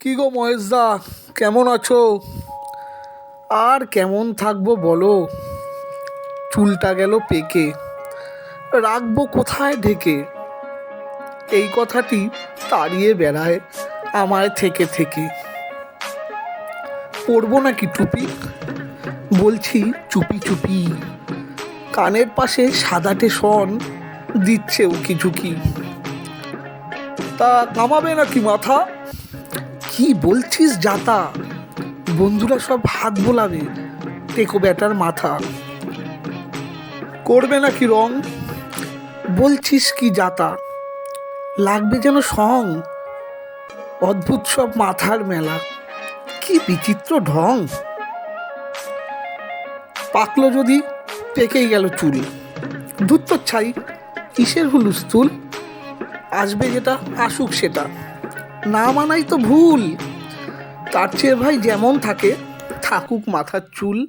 কি গো মহেশদা? কেমন আছো? আর কেমন থাকব বলো? চুলটা গেল পেকে। রাখব কোথায় ঢেকে? এই কথাটি তাড়িয়ে বেড়ায় আমায় থেকে থেকে। পরবো নাকি টুপি? বলছি চুপি চুপি। কানের পাশে সাদাটে শন দিচ্ছে উকি ঝুঁকি? তা কামাবে নাকি মাথা? কি বলছিস যাতা? বন্ধুরা সব হাত বোলাবে। টেকো ব্যাটার মাথা। করবে নাকি রং? বলছিস কি যাতা? লাগবে যেন সং। অদ্ভুত সব মাথার মেলা। কি বিচিত্র ঢং। পাকলো যদি পেকেই গেল চুল। দুধ তো ছাই কিসের হুলুস্থুল আসবে যেটা আসুক সেটা। না মানাই তো ভুল। তার চেয়ে ভাই যেমন থাকে থাকুক মাথার চুল।